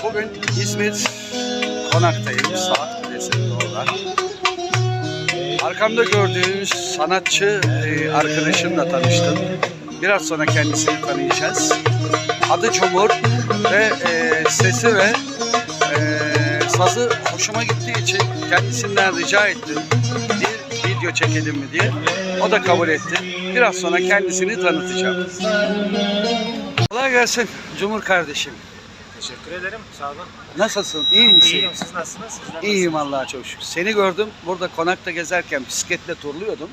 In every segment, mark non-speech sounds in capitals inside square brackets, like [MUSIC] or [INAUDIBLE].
Bugün İzmir Konak'tayım. Saat Kulesi'nin orada. Arkamda gördüğünüz sanatçı e, arkadaşımla tanıştım. Biraz sonra kendisini tanıyacağız. Adı Cumhur ve e, sesi ve e, sazı hoşuma gittiği için kendisinden rica ettim. Bir video çekelim mi diye. O da kabul etti. Biraz sonra kendisini tanıtacağım. Kolay gelsin Cumhur kardeşim. Teşekkür ederim. Sağ olun. Nasılsın? İyi misin? İyiyim. Siz nasılsınız? Sizler İyiyim Allah'a çok şükür. Seni gördüm. Burada konakta gezerken bisikletle turluyordum.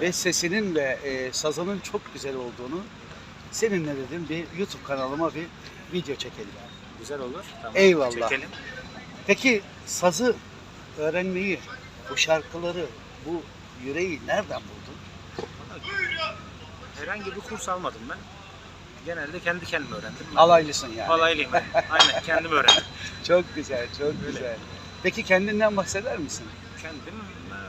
Ve Evet. sesinin ve e, sazının çok güzel olduğunu seninle dedim bir YouTube kanalıma bir video çekelim. nasılsınız? Güzel olur. Tamam. Eyvallah. Çekelim. Peki sazı öğrenmeyi, bu şarkıları, bu yüreği nereden buldun? Herhangi bir kurs almadım ben. Genelde kendi kendime öğrendim. Alaylısın yani. Alaylıyım ben. Aynen kendim öğrendim. [LAUGHS] Çok güzel, çok güzel. Peki kendinden bahseder misin? Kendim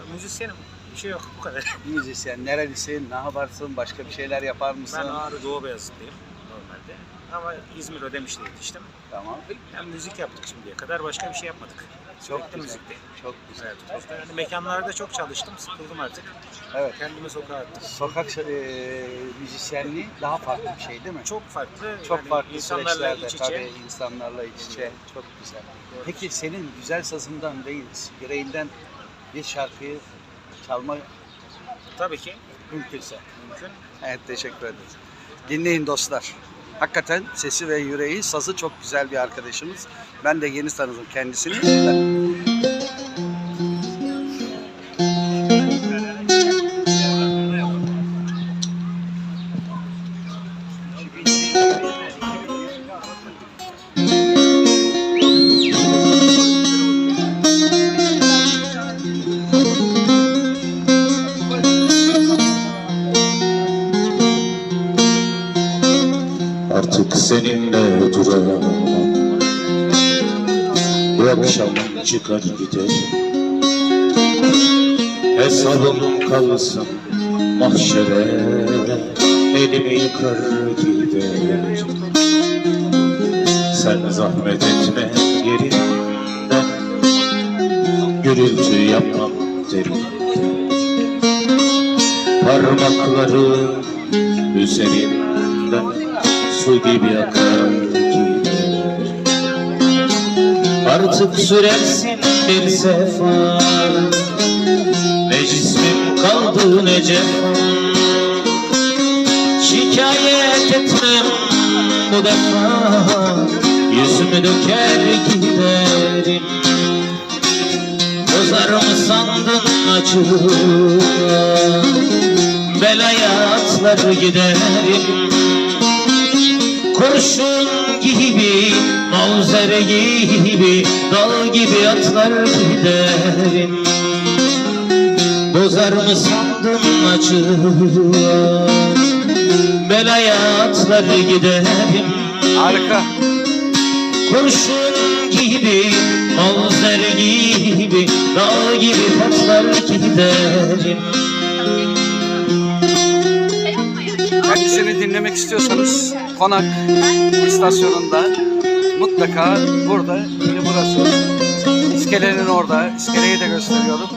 e, müzisyenim. Bir şey yok bu kadar. [LAUGHS] Müzisyen, nerelisin, ne yaparsın, başka bir şeyler yapar mısın? Ben Ağrı Doğu Beyazıtlıyım normalde. Ama İzmir Ödemiş'te yetiştim. Tamam. Yani müzik yaptık şimdiye kadar. Başka bir şey yapmadık. Çok güzel. Çok güzel. Evet. Hafta Yani mekanlarda çok çalıştım. Sıkıldım artık. Evet. Kendimi sokağa attım. Sokak e, müzisyenliği daha farklı bir şey değil mi? Çok farklı. Çok yani farklı insanlarla iç içe. tabii insanlarla iç içe çok güzel. Peki senin güzel sazından değil, yüreğinden bir şarkıyı çalma Tabii ki mümkünse. mümkün. Evet teşekkür ederiz. Dinleyin dostlar. Hakikaten sesi ve yüreği, sazı çok güzel bir arkadaşımız. Ben de yeni tanıdım kendisini. Artık seninle duramam Bu akşam çıkar gider. Hesabım kalsın mahşere. Elimi yıkar gider. Sen zahmet etme yerinden. Gürültü yapmam derim. Parmakların üzerinden su gibi akar Artık sürersin bir sefa. Ne cismim kaldı ne cefam Şikayet etmem bu defa. Yüzümü döker giderim. Bozar mı sandın acıma Belaya atlar giderim Kurşun gibi, mavzer gibi Dal gibi atlar giderim. Bozar mı sandın acıma Belaya atlar giderim. Harika. Kurşun gibi, mavzer gibi Dağ gibi patlar giderim Kendisini dinlemek istiyorsanız Konak istasyonunda mutlaka burada, yine burası. İskelenin orada, iskeleyi de gösteriyorum.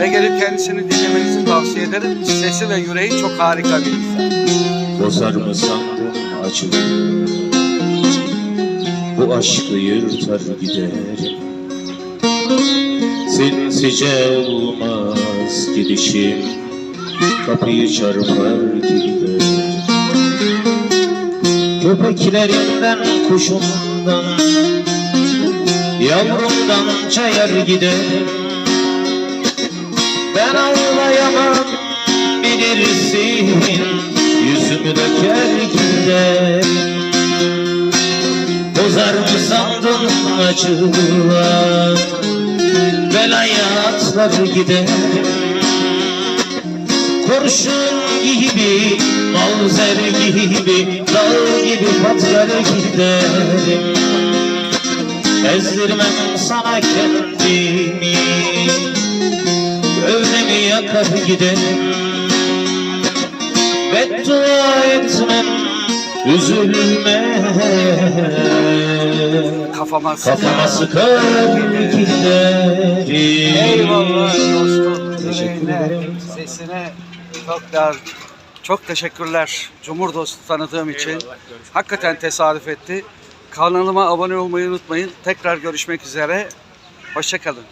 Ve gelip kendisini dinlemenizi tavsiye ederim. Sesi ve yüreği çok harika bir insan. Bozar mı sandın acı Bu aşkı yırtar giderim Sinsice olmaz gidişim Kapıyı çarpar giderim Köpeklerinden kuşumdan Yavrumdan çayar giderim Ben ağlayamam bilirsin Yüzümü döker giderim Bozar mı sandın acılar? Belaya atlar giderim Kurşun gibi, mavzer gibi Dağ gibi patlar giderim. Ezdirmem sana kendimi. Gövdemi yakar giderim? Beddua etmem Üzülme. Kafama sıkar. Kafama sıkar giderim. Eyvallah ederim. sesine çok dar. Çok teşekkürler Cumhur dostu tanıdığım için. Eyvallah, Hakikaten tesadüf etti. Kanalıma abone olmayı unutmayın. Tekrar görüşmek üzere. Hoşçakalın.